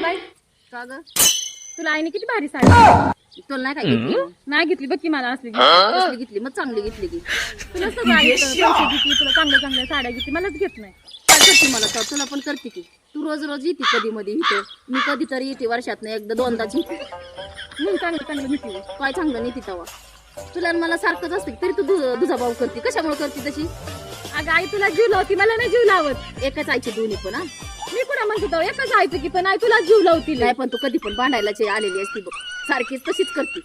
ग बाई. का ग? तुला आईने किती भारी साडी. तुला नाही काय घेतली? नाही घेतली बघ की मला असली घेतली. मग चांगली घेतली की. तुला सगळं आई पैसे घेतली तुला चांगल्या चांगल्या साड्या घेतली. मलाच घेत नाही. काय करते मला तर? तुला पण करते की. तू रोज रोज येते कधी मध्ये इथे. मी कधी तरी येते वर्षात एकदा दोनदाच येते मग चांगलं चांगलं घेतली काय चांगलं नाही तवा. तुला आणि मला सारखंच असते तरी तू दु- दुजा भाऊ करते. कशामुळे करते तशी? अगं आई तुला जीव लावती. मला नाही जीव लावत. एकाच आईचे दोन्ही पण हा. मी कुणा म्हणतो तो एकच आयचं की पण आई तुला जीव लावती लय. नाही पण तू कधी पण भांडायला आलेली असती बघ. सारखीच तशीच करते.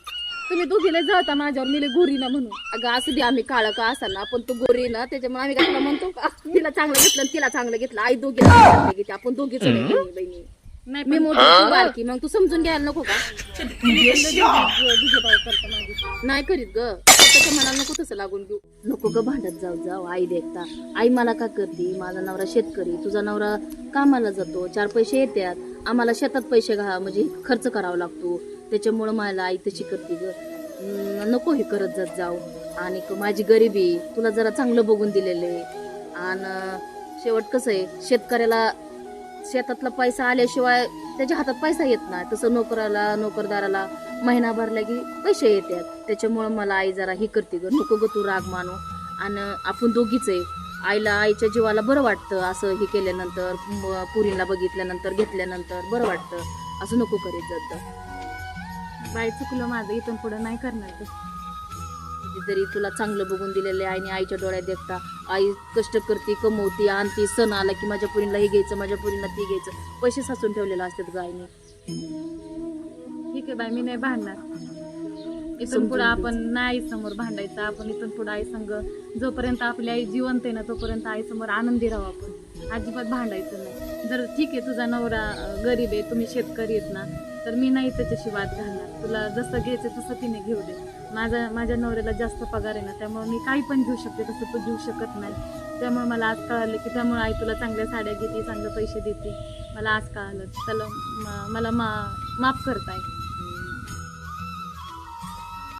तुम्ही दोघीला जळता माझ्यावर मिले गोरी ना म्हणून. अगं असू दे आम्ही काळं का असा ना पण तू गोरी ना त्याच्यामुळे आम्ही काय म्हणतो? का तिला चांगलं घेतलं तिला चांगलं घेतलं. आई दोघी घेते आपण दोघीच नाही बहिणी. नाही मी मोठी तू बारकी मग तू समजून घ्यायला नको का? तुझे भाऊ करता माझी नाही करीत ग. त्याच्या मनाला नको तसं लागून घेऊ. नको ग भांडत जाऊ जाऊ. आई देखता. आई मला का करते? माझा नवरा शेतकरी. तुझा नवरा कामाला जातो. चार पैसे येतात आम्हाला शेतात पैसे घा म्हणजे खर्च करावा लागतो. त्याच्यामुळं मला आई तशी करते ग. नको हे करत जात जाऊ. आणि क- माझी गरिबी तुला जरा चांगलं बघून दिलेले आणि शेवट कसं आहे? शेतकऱ्याला शेतातला पैसा आल्याशिवाय त्याच्या हातात पैसा येत नाही. तसं नोकराला नोकरदाराला महिना भरला की पैसे येतात. त्याच्यामुळं मला आई जरा ही करते ग. नको ग तू राग मानू. आणि आपण दोघीच आहे. आईला आईच्या जीवाला बरं वाटतं असं हे केल्यानंतर म- पुरीला बघितल्यानंतर घेतल्यानंतर बरं वाटतं. असं नको करीत जात जा. बाई चुकलं माझं. इथून पुढं नाही करणार कधीतरी तुला चांगलं बघून दिलेलं आहे आणि आईच्या डोळ्यात देखता आई कष्ट करते कमवते आणते सण आला की माझ्या पुरीला हे घ्यायचं माझ्या पुरीला ते घ्यायचं पैसे साचून ठेवलेले असतात ग आईने. ठीक आहे बाई मी नाही भांडणार. इथून पुढे आपण नाही समोर भांडायचं आपण इथून पुढे आई संग जोपर्यंत आपली आई जिवंत आहे ना तोपर्यंत आई समोर आनंदी राहू आपण. अजिबात भांडायचं नाही. जर ठीक आहे तुझा नवरा गरीब आहे तुम्ही शेतकरी आहेत ना तर मी नाही त्याच्याशी वाद घालणार. तुला जसं घ्यायचं तसं तिने घेऊ दे. माझा माझ्या नवऱ्याला जास्त पगार आहे ना त्यामुळे मी काही पण घेऊ शकते तसं तू घेऊ शकत नाही. त्यामुळे मला आज कळालं की त्यामुळे आई तुला चांगल्या साड्या घेते चांगले पैसे देते. मला आज कळालं. त्याला म- मला मा माफ करताय